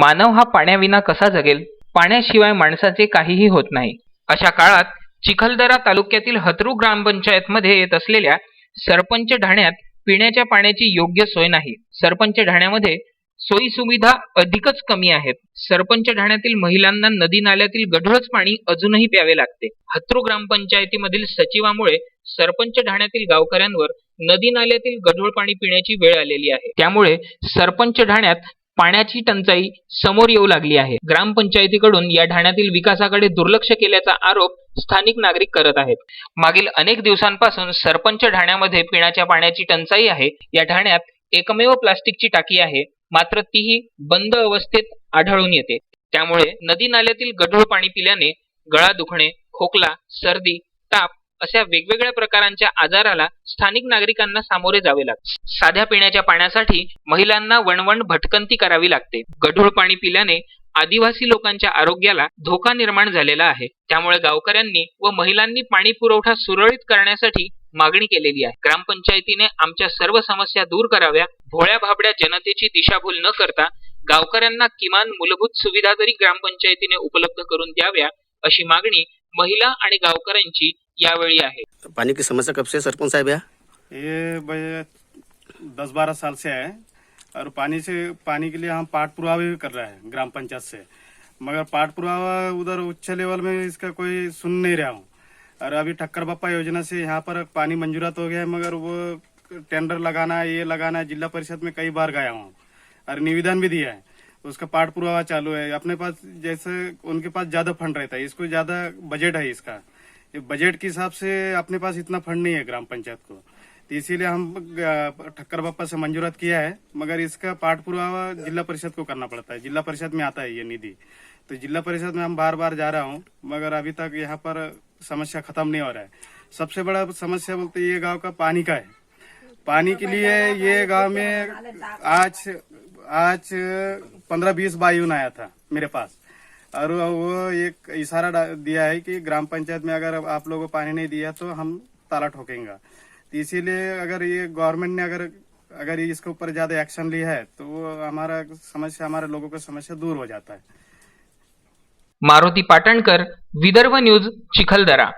मानव हा पाण्याविना कसा जगेल? पाण्याशिवाय माणसाचे काहीही होत नाही. अशा काळात चिखलदरा तालुक्यातील हतरू ग्रामपंचायतमध्ये येत असलेल्या सरपंच ढाण्यात पिण्याच्या पाण्याची योग्य सोय नाही. सरपंच ढाण्यामध्ये सोयी सुविधा अधिकच कमी आहेत. सरपंच ढाण्यातील महिलांना नदी नाल्यातील गढूळच पाणी अजूनही प्यावे लागते. हत्रू ग्रामपंचायतीमधील सचिवामुळे सरपंच ढाण्यातील गावकऱ्यांवर नदी नाल्यातील गढूळ पाणी पिण्याची वेळ आलेली आहे. त्यामुळे सरपंच ढाण्यात पाण्याची टंचाई समोर येऊ लागली आहे. ग्रामपंचायतीकडून या ठाण्यातील विकासाकडे दुर्लक्ष केल्याचा आरोप स्थानिक नागरिक करत आहेत. मागील अनेक दिवसांपासून सरपंच ढाण्यामध्ये पिण्याच्या पाण्याची टंचाई आहे. या ठाण्यात एकमेव प्लास्टिकची टाकी आहे. मात्र तीही बंद अवस्थेत आढळून येते. त्यामुळे नदी नाल्यातील गढूळ पाणी पिल्याने गळा दुखणे खोकला सर्दी ताप अशा वेगवेगळ्या प्रकारांच्या आजाराला स्थानिक नागरिकांना सामोरे जावे लागते. साध्या पिण्याच्या पाण्यासाठी महिलांना वणवण भटकंती करावी लागते. गढूळ पाणी पिल्याने आदिवासी लोकांच्या आरोग्याला धोका निर्माण झालेला आहे. त्यामुळे गावकऱ्यांनी व महिलांनी पाणी पुरवठा सुरळीत करण्यासाठी मागणी केलेली आहे. ग्रामपंचायतीने आमच्या सर्व समस्या दूर कराव्या भोळ्या भाबड्या जनतेची दिशाभूल न करता गावकऱ्यांना किमान मूलभूत सुविधा तरी ग्रामपंचायतीने उपलब्ध करून द्याव्या अशी मागणी महिला आणि गावकऱ्यांची यावेळी आहे. पानी की समस्या कब से सरपंच साहब यहाँ ये भाई दस बारह साल से है और पानी से पानी के लिए हम पाठ पुरावा भी कर रहे हैं ग्राम पंचायत से। मगर पाठ पुरावा उधर उच्च लेवल में इसका कोई सुन नहीं रहा हूँ। और अभी ठक्कर बप्पा योजना से यहाँ पर पानी मंजूरात हो गया है मगर वो टेंडर लगाना ये लगाना है जिला परिषद में कई बार गया हूँ। और निवेदन भी दिया है। उसका पाठ पुरावा चालू है। अपने पास जैसे उनके पास ज़्यादा फंड रहता है, इसको ज़्यादा बजट है इसका। बजट के हिसाब से अपने पास इतना फंड नहीं है ग्राम पंचायत को। तो इसीलिए हम ठक्कर बापा से मंजूरात किया है, मगर इसका पाठ पुरावा जिला परिषद को करना पड़ता है। जिला परिषद में आता है ये निधि। तो जिला परिषद में हम बार बार जा रहा हूँ, मगर अभी तक यहाँ पर समस्या खत्म नहीं हो रहा है। सबसे बड़ा समस्या बोलते ये गाँव का पानी का है। पानी के लिए ये गाँव में आज आज पंद्रह बीस बायून आया था मेरे पास। और वो एक इशारा दिया है कि ग्राम पंचायत में अगर आप लोगों को पानी नहीं दिया तो हम ताला ठोकेंगे। तो इसीलिए अगर ये गवर्नमेंट ने अगर अगर इसके ऊपर ज्यादा एक्शन लिया है तो वो हमारा समस्या हमारे लोगों का समस्या दूर हो जाता है। मारुती पाटणकर विदर्भ न्यूज चिखलदरा।